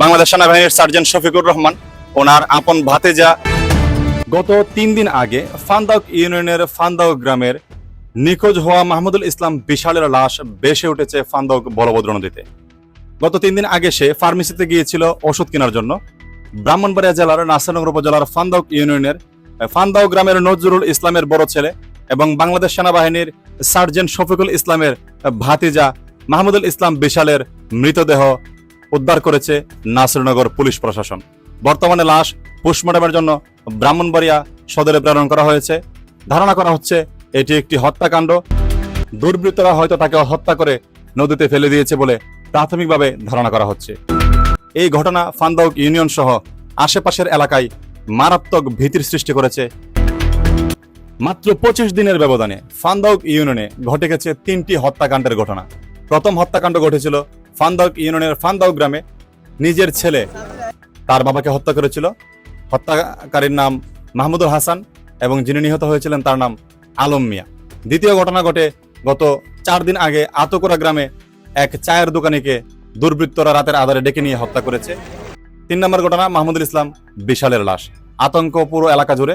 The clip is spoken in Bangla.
বাংলাদেশ সেনাবাহিনীর সার্জেন্ট শফিকুর রহমান, ওনার আপন ভাতেজা। গত তিন দিন আগে ফান্দাউক ইউনিয়নের ফান্দাউক গ্রামের নিখোঁজ হওয়া মাহমুদুল ইসলাম বিশালের লাশ বেসে উঠেছে ফান্দাউক বলভদ্র নদীতে। গত তিন দিন আগে সে ফার্মেসিতে গিয়েছিল ওষুধ কেনার জন্য। ব্রাহ্মণবাড়িয়া জেলার নাসিরনগর উপজেলার ফান্দাউক ইউনিয়নের ফান্দাউ গ্রামের নজরুল ইসলামের বড় ছেলে এবং বাংলাদেশ সেনাবাহিনীর সার্জেন্ট শফিকুল ইসলামের ভাতিজা মাহমুদুল ইসলাম বিশালের মৃতদেহ উদ্ধার করেছে নাসিরনগর পুলিশ প্রশাসন। বর্তমানে লাশ পোস্টমর্টমের জন্য ব্রাহ্মণবাড়িয়া সদরে প্রেরণ করা হয়েছে। ধারণা করা হচ্ছে এটি একটি হত্যাকাণ্ড। দুর্বৃত্তরা হয়তো তাকে হত্যা করে নদীতে ফেলে দিয়েছে বলে প্রাথমিকভাবে ধারণা করা হচ্ছে। এই ঘটনা ফান্দাউক ইউনিয়ন সহ আশেপাশের এলাকায় মারাত্মক ভীতির সৃষ্টি করেছে। মাত্র পঁচিশ দিনের ব্যবধানে ফান্দাউক ইউনিয়নে ঘটে গেছে তিনটি হত্যাকাণ্ডের ঘটনা। প্রথম হত্যাকাণ্ড ঘটেছিল ফান্দাউক ইউনিয়নের ফান্দাউক গ্রামে নিজের ছেলে তার বাবাকে হত্যা করেছিল। হত্যাকারীর নাম মাহমুদুল হাসান এবং যিনি নিহত হয়েছিলেন তার নাম আলম মিয়া। দ্বিতীয় ঘটনা ঘটে গত চার দিন আগে আতকুরা গ্রামে এক চায়ের দোকানিকে দুর্বৃত্তরা রাতের আধারে ডেকে নিয়ে হত্যা করেছে। তিন নম্বর ঘটনা মাহমুদুল ইসলাম বিশালের লাশ। আতঙ্ক পুরো এলাকা জুড়ে